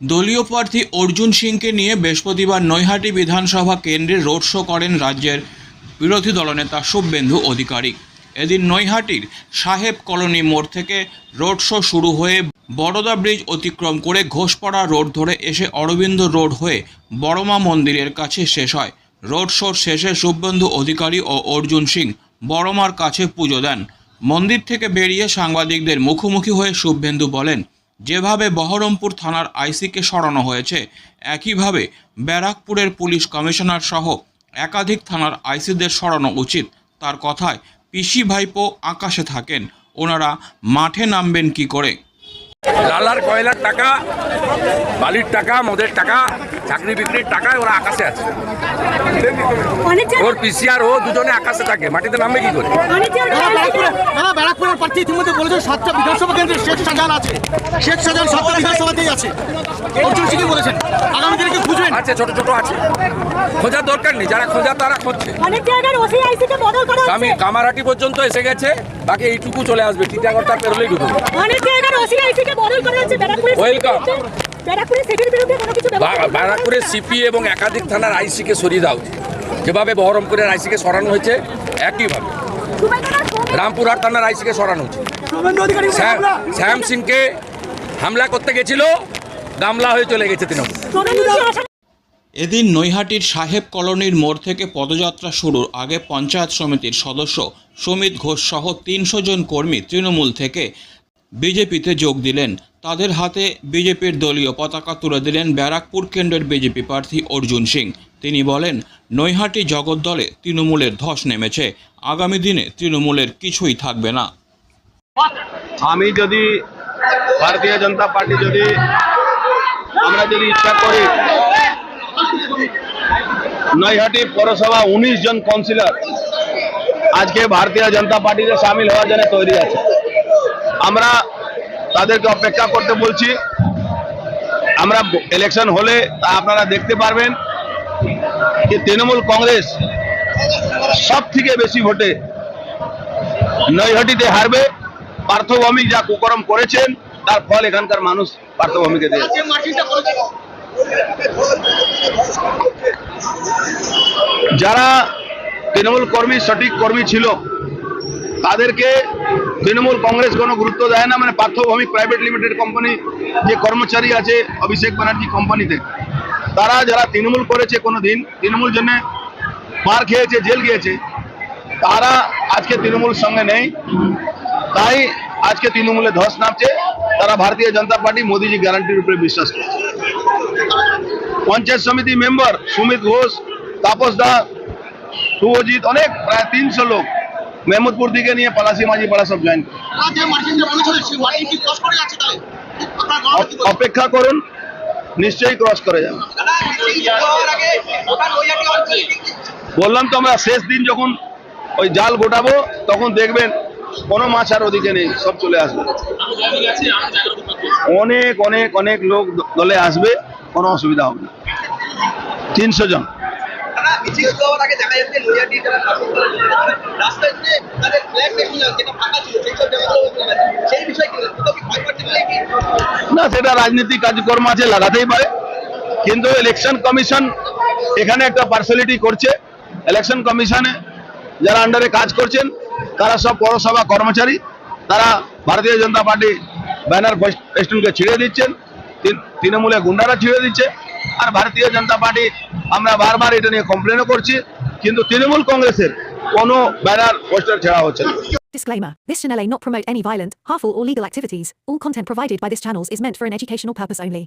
দলীয় প্রার্থী অর্জুন সিংকে নিয়ে বৃহস্পতিবার নৈহাটি বিধানসভা কেন্দ্রে রোড শো করেন রাজ্যের বিরোধী দলনেতা শুভেন্দু অধিকারী। এদিন নৈহাটির সাহেব কলোনি মোড় থেকে রোড শো শুরু হয়ে বড়দা ব্রিজ অতিক্রম করে ঘোষপাড়া রোড ধরে এসে অরবিন্দ রোড হয়ে বড়মা মন্দিরের কাছে শেষ হয়। রোড শোর শেষে শুভেন্দু অধিকারী ও অর্জুন সিং বড়মার কাছে পুজো দেন। মন্দির থেকে বেরিয়ে সাংবাদিকদের মুখোমুখি হয়ে শুভেন্দু বলেন যেভাবে বহরমপুর থানার আইসিকে সরানো হয়েছে, একইভাবে ব্যারাকপুরের পুলিশ কমিশনার সহ একাধিক থানার আইসিদের সরানো উচিত। তার কথায়, পিসি ভাইপো আকাশে থাকেন। ওনারা মাঠে নামবেন কি করে? লালার কয়লার টাকা বালির টাকা মদের টাকা চাকরি বিক্রির টাকায় ওরা আকাশে আছে। ওর পিসিআর ও দুজনে আকাশে থাকে মাটিতে নামবে কি করে? অনেক জায়গায় দাদা ব্যারাকপুরের প্রার্থী ইতিমধ্যে বলেছেন সাতটা বিধানসভা কেন্দ্রে শেখ শাহজাহান আছে। শেখ শাহজাহান সাতটা বিধানসভাতেই আছে। অর্জুন সিংই বলেছেন আগামী দিনে কি খুঁজবেন? আছে ছোট ছোট আছে। খোঁজার দরকার নেই যারা খোঁজা তারা খুঁজছে। অনেক জায়গায় ওসিআইসি তে বদল করা আমি কামারাটি পর্যন্ত এসে গেছে বাকি এইটুকু চলে আসবে টিটাগড়টা পেরোলেই ঢুকবে। অনেক জায়গায় ওসিআইসি ব্যারাকপুরের সিপি এবং একাধিক থানার আইসিকে সরিয়ে দেওয়া উচিত যেভাবে বহরমপুরের আইসিকে সরানো হয়েছে একইভাবে। রামপুরহাট থানার আইসিকে সরানো উচিত শ্যাম শ্যাম সিংকে হামলা করতে গেছিল গামলা হয়ে চলে গেছে তৃণমূল। এদিন নৈহাটির সাহেব কলোনির মোড় থেকে পদযাত্রা শুরুর আগে পঞ্চায়েত সমিতির সদস্য সুমিত ঘোষ সহ তিনশো জন কর্মী তৃণমূল থেকে বিজেপিতে যোগ দিলেন। তাদের হাতে বিজেপির দলীয় পতাকা তুলে দিলেন ব্যারাকপুর কেন্দ্রের বিজেপি প্রার্থী অর্জুন সিং। তিনি বলেন, নৈহাটি জগদ্দলে তৃণমূলের ধস নেমেছে। আগামী দিনে তৃণমূলের কিছুই থাকবে না। আমি যদি ভারতীয় জনতা পার্টি যদি আমরা যদি ইচ্ছা করি, নৈহাটি পৌরসভা উনিশ জন কাউন্সিলর আজকে ভারতীয় জনতা পার্টিতে সামিল হওয়ার জন্য তৈরি আছে। আমরা তাদেরকে অপেক্ষা করতে বলছি। আমরা ইলেকশন হলে তা আপনারা দেখতে পারবেন যে তৃণমূল কংগ্রেস সব থেকে বেশি ভোটে নৈহাটিতে হারবে। পার্থভৌমিক যা কুকরম করেছেন তার ফল এখানকার মানুষ পার্থভৌমিকে দেয় যারা তৃণমূল কর্মী সঠিক কর্মী ছিল তাদেরকে তৃণমূল কংগ্রেস কোনো গুরুত্ব দেয় না মানে পার্থভৌমিক প্রাইভেট লিমিটেড কোম্পানি যে কর্মচারী আছে, অভিষেক ব্যানার্জি কোম্পানিতে। তারা যারা তৃণমূল করেছে কোনো দিন তৃণমূল জন্য মার খেয়েছে, জেল গিয়েছে, তারা আজকে তৃণমূল সঙ্গে নেই। তাই আজকে তৃণমূলে ধস নামছে, তারা ভারতীয় জনতা পার্টি মোদীজি গ্যারান্টির উপরে বিশ্বাস করছে। পঞ্চায়েত সমিতি মেম্বার সুমিত ঘোষ, তাপস দা, শুভজিৎ, অনেক, প্রায় তিনশো লোক মেহমুদপুর দিকে নিয়ে পলাশি মাঝি পাড়া সব জয়েন অপেক্ষা করুন নিশ্চয়ই ক্রস করে যাবে। বললাম তো আমরা শেষ দিন যখন ওই জাল গোটাবো তখন দেখবেন কোনো মাছ আর ওদিকে নেই সব চলে আসবে। অনেক অনেক অনেক লোক দলে আসবে কোনো অসুবিধা হবে না। তিনশো জন। না সেটা রাজনীতিক কাজকর্ম আছে, লাগাতেই পারে। কিন্তু ইলেকশন কমিশন এখানে একটা পার্সোনালিটি করছে। ইলেকশন কমিশনে যারা আন্ডারে কাজ করছেন, তারা সব পৌরসভা কর্মচারী, তারা ভারতীয় জনতা পার্টি ব্যানার ফেস্টুনকে ছিঁড়ে দিচ্ছেন। তৃণ- তৃণমূলে গুন্ডারা ছিঁড়ে দিচ্ছে। আর ভারতীয় জনতা পার্টি আমরা বারবার এটা নিয়ে কমপ্লেনও করছি কিন্তু তৃণমূল কংগ্রেসের কোনো ব্যানার পোস্টার ছেড়া হচ্ছে না Disclaimer This channel may not promote any violent, harmful, or legal activities. All content provided by this channel is meant for an educational purpose only.